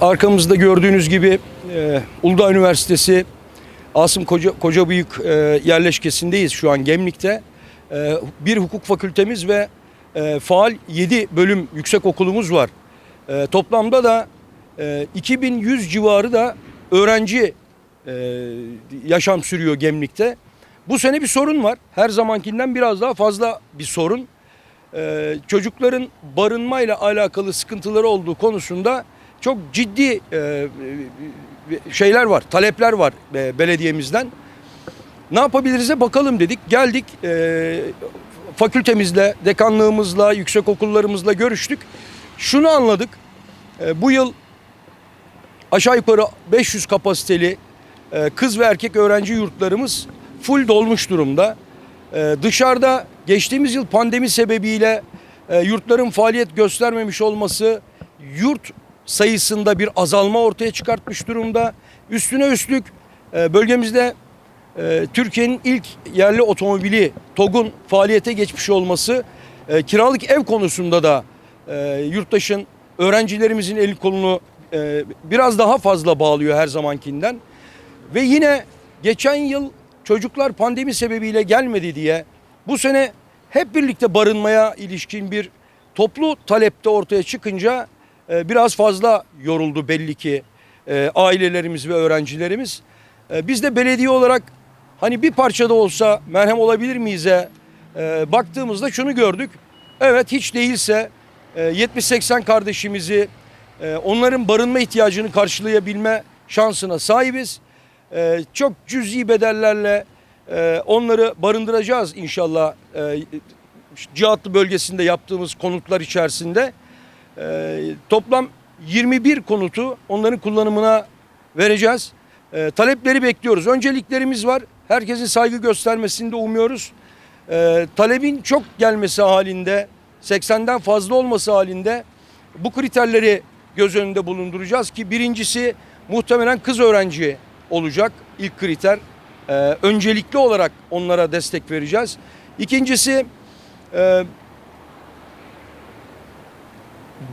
arkamızda gördüğünüz gibi e, Uludağ Üniversitesi Asım Koca, Kocabıyık e, yerleşkesindeyiz şu an Gemlik'te. E, bir hukuk fakültemiz ve e, faal 7 bölüm yüksek okulumuz var. E, toplamda da e, 2100 civarı da öğrenci e, yaşam sürüyor Gemlik'te. Bu sene bir sorun var. Her zamankinden biraz daha fazla bir sorun. Ee, çocukların barınmayla alakalı sıkıntıları olduğu konusunda çok ciddi e, e, şeyler var, talepler var e, belediyemizden. Ne yapabiliriz'e bakalım dedik. Geldik e, fakültemizle, dekanlığımızla, yüksek okullarımızla görüştük. Şunu anladık. E, bu yıl aşağı yukarı 500 kapasiteli e, kız ve erkek öğrenci yurtlarımız full dolmuş durumda. E, dışarıda geçtiğimiz yıl pandemi sebebiyle e, yurtların faaliyet göstermemiş olması yurt sayısında bir azalma ortaya çıkartmış durumda. Üstüne üstlük e, bölgemizde e, Türkiye'nin ilk yerli otomobili TOG'un faaliyete geçmiş olması e, kiralık ev konusunda da yurttaşın öğrencilerimizin el kolunu biraz daha fazla bağlıyor her zamankinden. Ve yine geçen yıl çocuklar pandemi sebebiyle gelmedi diye bu sene hep birlikte barınmaya ilişkin bir toplu talepte ortaya çıkınca biraz fazla yoruldu belli ki e, ailelerimiz ve öğrencilerimiz. E, biz de belediye olarak hani bir parçada olsa merhem olabilir miyiz'e e, baktığımızda şunu gördük. Evet hiç değilse e, 70-80 kardeşimizi e, onların barınma ihtiyacını karşılayabilme şansına sahibiz. Ee, çok cüzi bedellerle onları barındıracağız inşallah Cihatlı bölgesinde yaptığımız konutlar içerisinde. E, toplam 21 konutu onların kullanımına vereceğiz. E, talepleri bekliyoruz. Önceliklerimiz var. Herkesin saygı göstermesini de umuyoruz. E, talebin çok gelmesi halinde, 80'den fazla olması halinde bu kriterleri göz önünde bulunduracağız ki birincisi muhtemelen kız öğrenci olacak ilk kriter. Ee, öncelikli olarak onlara destek vereceğiz. İkincisi e,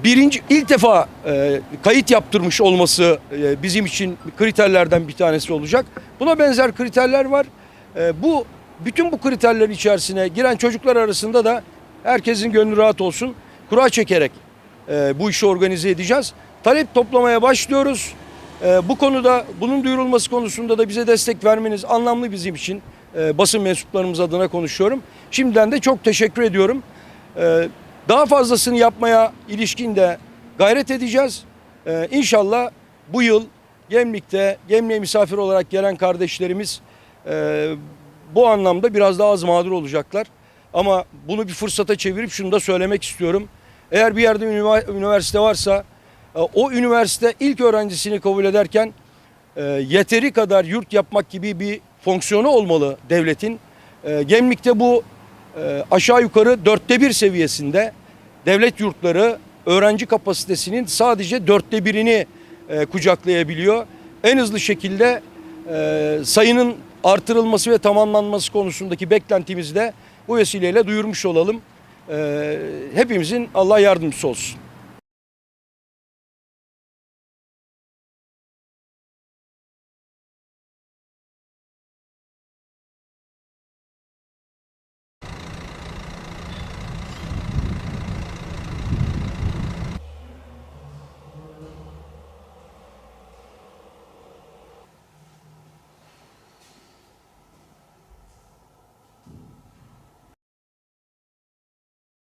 birinci ilk defa e, kayıt yaptırmış olması e, bizim için kriterlerden bir tanesi olacak. Buna benzer kriterler var. E, bu bütün bu kriterlerin içerisine giren çocuklar arasında da herkesin gönlü rahat olsun. Kura çekerek e, bu işi organize edeceğiz. Talep toplamaya başlıyoruz. E, bu konuda bunun duyurulması konusunda da bize destek vermeniz anlamlı bizim için. E, basın mensuplarımız adına konuşuyorum. Şimdiden de çok teşekkür ediyorum. E, daha fazlasını yapmaya ilişkin de gayret edeceğiz. E, inşallah bu yıl Gemlik'te Gemlik'e misafir olarak gelen kardeşlerimiz e, bu anlamda biraz daha az mağdur olacaklar. Ama bunu bir fırsata çevirip şunu da söylemek istiyorum. Eğer bir yerde ünivers- üniversite varsa e, o üniversite ilk öğrencisini kabul ederken e, yeteri kadar yurt yapmak gibi bir fonksiyonu olmalı devletin. E, Gemlik'te bu aşağı yukarı dörtte bir seviyesinde devlet yurtları öğrenci kapasitesinin sadece dörtte birini e, kucaklayabiliyor. En hızlı şekilde e, sayının artırılması ve tamamlanması konusundaki beklentimizi de bu vesileyle duyurmuş olalım. E, hepimizin Allah yardımcısı olsun.